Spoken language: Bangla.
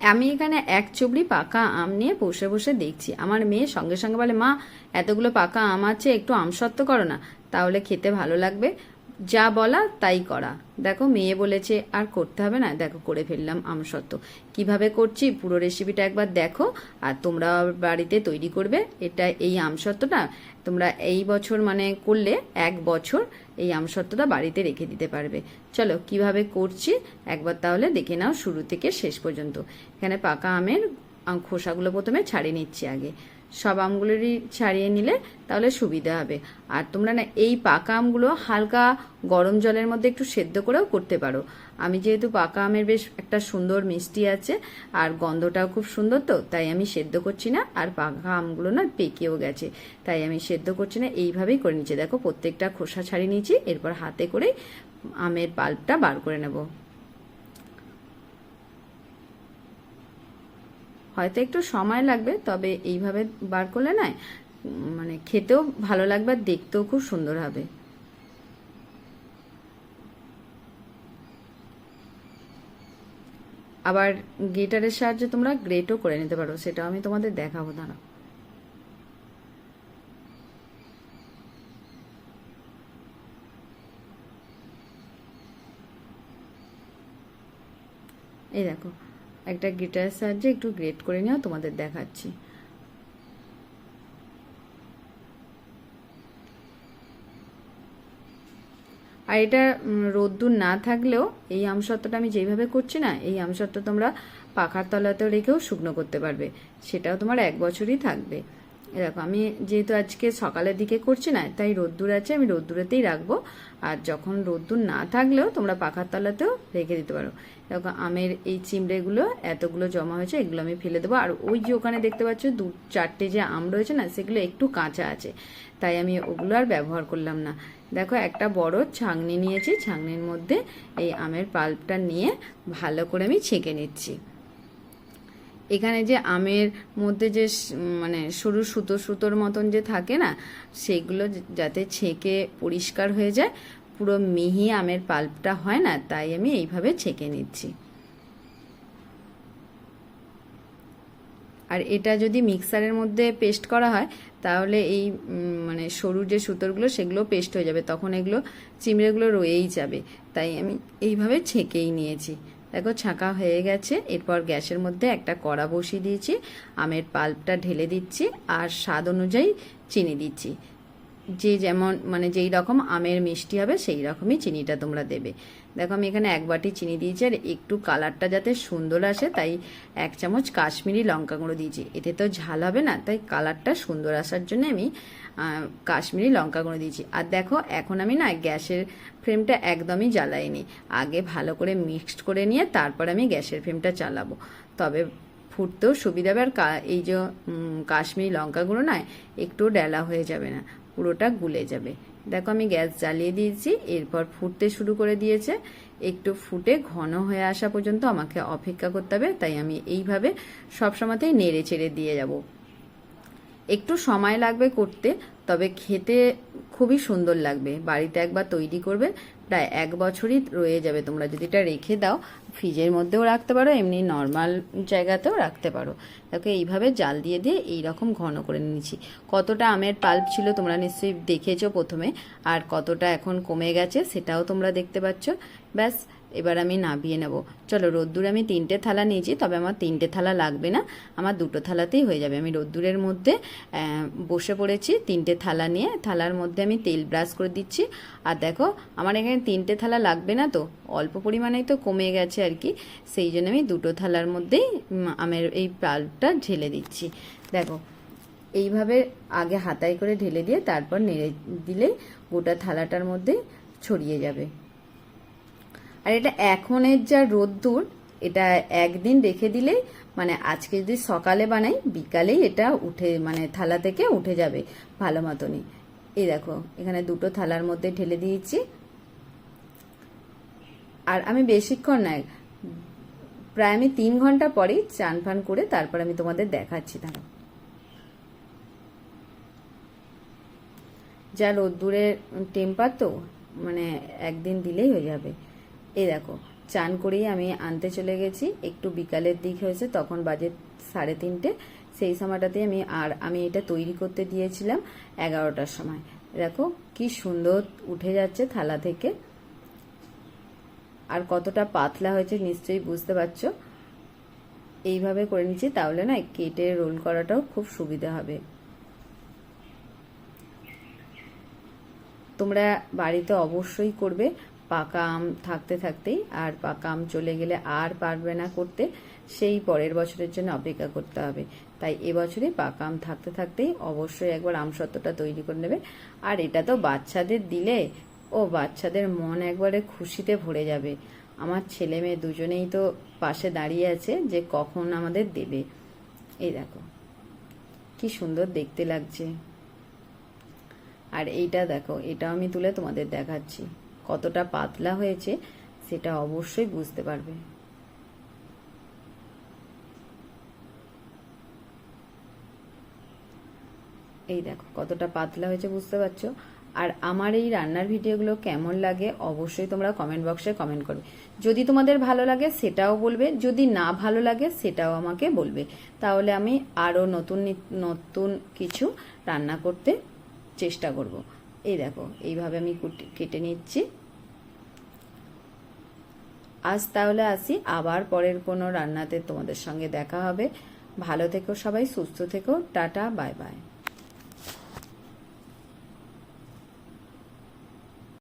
আমি এখানে এক চুবড়ি পাকা আম নিয়ে বসে বসে দেখছি। আমার মেয়ে সঙ্গে সঙ্গে বলে, মা, এতগুলো পাকা আম আছে, একটু আমসত্ব করো না, তাহলে খেতে ভালো লাগবে। যা বলা তাই করা। দেখো, মেয়ে বলেছে, আর করতে হবে না। দেখো, করে ফেললাম আমসত্ব কীভাবে করছি, পুরো রেসিপিটা একবার দেখো, আর তোমরা বাড়িতে তৈরি করবে। এটা এই আমসত্বটা তোমরা এই বছর মানে করলে, এক বছর এই আম শর্তটা বাড়িতে রেখে দিতে পারবে। চলো, কীভাবে করছি? একবার তাহলে দেখে নাও শুরু থেকে শেষ পর্যন্ত। এখানে পাকা আমের আম- খোসাগুলো প্রথমে ছাড়িয়ে নিচ্ছি আগে। সব আমগুলোরই ছাড়িয়ে নিলে তাহলে সুবিধা হবে। আর তোমরা না এই পাকা আমগুলো হালকা গরম জলের মধ্যে একটু সেদ্ধ করেও করতে পারো। আমি যেহেতু পাকা আমের বেশ একটা সুন্দর মিষ্টি আছে আর গন্ধটাও খুব সুন্দর তো, তাই আমি সেদ্ধ করছি না আর পাকা আমগুলো না পেকেও গেছে। তাই আমি সেদ্ধ করছি না, এইভাবেই করে নিচ্ছি। দেখো প্রত্যেকটা খোসা ছাড়িয়ে নিয়েছি, এরপর হাতে করে আমের পাল্পটা বার করে নেব। হয়তো একটু সময় লাগবে, তবে এইভাবে বার করলে নয় মানে খেতেও ভালো লাগবে আর দেখতেও খুব সুন্দর হবে। আবার গিটারের সাহায্যে তোমরা গ্রেটও করে নিতে পারো, সেটাও আমি তোমাদের দেখাবো দাঁড়া এই দেখো একটা গিটারের সাহায্যে একটু গ্রেট করে নেওয়া তোমাদের দেখাচ্ছি। আর এটা রোদ্দুর না থাকলেও এই আমসত্ত্বটা আমি যেইভাবে করছি না, এই আমসত্ত্ব তোমরা পাখার তলাতেও রেখেও শুকনো করতে পারবে। সেটাও তোমার এক বছরই থাকবে। দেখো, আমি যেহেতু আজকে সকালের দিকে করছি না, তাই রোদ্দুর আছে, আমি রোদ্দুরেতেই রাখব। আর যখন রোদ্দুর না থাকলেও তোমরা পাখার তলাতেও রেখে দিতে পারো। দেখো, আমের এই চিমড়েগুলো, এতগুলো জমা হয়েছে, এগুলো আমি ফেলে দেবো। আর ওই যে ওখানে দেখতে পাচ্ছ, দু চারটে যে আম রয়েছে না, সেগুলো একটু কাঁচা আছে। তাই আমি ওগুলো আর ব্যবহার করলাম না। দেখো, একটা বড় ছাঁকনি নিয়েছি, ছাঁকনির মধ্যে এই আমের পাল্পটা নিয়ে ভালো করে আমি ছেঁকে নিচ্ছি। এখানে যে আমের মধ্যে যে মানে সরু সুতো সুতোর মতন যে থাকে না সেগুলো যাতে ছেঁকে পরিষ্কার হয়ে যায়, পুরো মিহি আমের পাল্পটা হয় না, তাই আমি এইভাবে ছেঁকে নিচ্ছি। আর এটা যদি মিক্সারের মধ্যে পেস্ট করা হয়, তাহলে এই মানে সরু যে সুতোরগুলো, সেগুলো পেস্ট হয়ে যাবে, তখন এগুলো, চিমড়েগুলো রয়েই যাবে। তাই আমি এইভাবে ছেঁকেই নিয়েছি। দেখো, ছাঁকা হয়ে গেছে। এরপর গ্যাসের মধ্যে একটা কড়া বসিয়ে দিয়েছি। আমের পাল্পটা ঢেলে দিচ্ছি আর স্বাদ অনুযায়ী চিনি দিচ্ছি। যে যেমন মানে যেই রকম আমের মিষ্টি হবে, সেই রকমই চিনিটা তোমরা দেবে। দেখো, আমি এখানে এক বাটি চিনি দিয়েছি, আর একটু কালারটা যাতে সুন্দর আসে, তাই এক চামচ কাশ্মীরি লঙ্কা গুঁড়ো দিয়েছি। এতে তো ঝাল হবে না, তাই কালারটা সুন্দর আসার জন্য আমি কাশ্মীরি লঙ্কা গুঁড়ো দিয়েছি। আর দেখো, এখন আমি না গ্যাসের ফ্লেমটা একদমই জ্বালাইনি। আগে ভালো করে মিক্সড করে নিয়ে, তারপর আমি গ্যাসের ফ্লেমটা চালাবো। তবে ফুটতেও সুবিধা হবে। আর এই যে কাশ্মীরি লঙ্কাগুলো না, একটু ডেলা হয়ে যাবে না, পুরোটা গুলে যাবে। দেখো আমি গ্যাস জ্বালিয়ে দিয়েছি, এরপর ফুটতে শুরু করে দিয়েছে। একটু ফুটে ঘন হয়ে আসা পর্যন্ত আমাকে অপেক্ষা করতে হবে, তাই আমি এইভাবে সবসময়তেই নেড়ে চেড়ে দিয়ে যাব। একটু সময় লাগবে করতে, তবে খেতে খুবই সুন্দর লাগবে। বাড়িতে একবার তৈরি করবে, প্রায় এক বছরই রয়ে যাবে। তোমরা যদি এটা রেখে দাও, ফ্রিজের মধ্যেও রাখতে পারো, এমনি নর্মাল জায়গাতেও রাখতে পারো। তাকে এইভাবে জাল দিয়ে দিয়ে এই রকম ঘন করে নিয়েছি। কতটা আমের পাল্প ছিল তোমরা নিশ্চয়ই দেখেছ প্রথমে, আর কতটা এখন কমে গেছে সেটাও তোমরা দেখতে পাচ্ছ। ব্যাস এবার আমি নাবিয়ে নেব। চলো রোদ্দুর, আমি তিনটে থালা নিয়েছি, তবে আমার তিনটে থালা লাগবে না। আমার দুটো থালাতেই হয়ে যাবে। আমি রোদ্দুরের মধ্যে বসে পড়েছি তিনটে থালা নিয়ে। থালার মধ্যে আমি তেল ব্রাশ করে দিচ্ছি। আর দেখো, আমার এখানে তিনটে থালা লাগবে না তো? অল্প পরিমাণেই তো কমে গেছে আর কি। সেই জন্য আমি দুটো থালার মধ্যেই আমের এই পাল্পটা ঢেলে দিচ্ছি। দেখো, এইভাবে আগে হাতায় করে ঢেলে দিয়ে তারপর নেড়ে দিলেই গোটা থালাটার মধ্যে ছড়িয়ে যাবে। আর এটা এখনের যা রোদ্দুর, এটা একদিন রেখে দিলেই মানে আজকে যদি সকালে বানাই, বিকালেই এটা উঠে মানে থালা থেকে উঠে যাবে ভালো মতনই। এই দেখো, এখানে দুটো থালার মধ্যে ঢেলে দিয়েছি। আর আমি বেশিক্ষণ নয় প্রায় আমি তিন ঘণ্টা পরেই চান ফান করে তারপর আমি তোমাদের দেখাচ্ছি দাঁড়াও যা রোদ্দুরের টেম্পার তো মানে একদিন দিলেই হয়ে যাবে। এই দেখো, চান করেই আমি আনতে চলে গেছি। একটু বিকালের দিক হয়েছে, তখন বাজে সাড়ে তিনটে। সেই সময়টাতে আমি আর আমি এটা তৈরি করতে দিয়েছিলাম এগারোটার সময়। দেখো, কি সুন্দর উঠে যাচ্ছে থালা থেকে। আর কতটা পাতলা হয়েছে নিশ্চয়ই বুঝতে পারছ? এইভাবে করে নিচ্ছি, তাহলে না কেটে রোল করাটাও খুব সুবিধা হবে। তোমরা বাড়িতে অবশ্যই করবে। পাকা আম থাকতে থাকতেই আর পাকা আম চলে গেলে আর পারবে না করতে, সেই পরের বছরের জন্য অপেক্ষা করতে হবে। তাই এবছরে পাকা আম থাকতে থাকতেই অবশ্যই একবার আমসত্ত্বটা তৈরি করে নেবে। আর এটা তো বাচ্চাদের দিলে, ও বাচ্চাদের মন একবারে খুশিতে ভরে যাবে। আমার ছেলে মেয়ে দুজনেই তো পাশে দাঁড়িয়ে আছে যে কখন আমাদের দেবে। এই দেখো, কি সুন্দর দেখতে লাগছে। আর এইটা দেখো এটা আমি তুলে তোমাদের দেখাচ্ছি। কতটা পাতলা হয়েছে সেটা অবশ্যই বুঝতে পারবে। এই দেখো, কতটা পাতলা হয়েছে বুঝতে পারছ? আর আমার এই রান্নার ভিডিওগুলো কেমন লাগে অবশ্যই তোমরা কমেন্ট বক্সে কমেন্ট করবে। যদি তোমাদের ভালো লাগে সেটাও বলবে, যদি না ভালো লাগে সেটাও আমাকে বলবে। তাহলে আমি আরও নতুন নতুন কিছু রান্না করতে চেষ্টা করব। এই দেখো, এইভাবে আমি কেটে নিচ্ছি। আজ তাহলে আসি, আবার পরের কোনো রান্নাতে তোমাদের সঙ্গে দেখা হবে। ভালো থেকো সবাই, সুস্থ থেকো, টাটা, বাই বাই।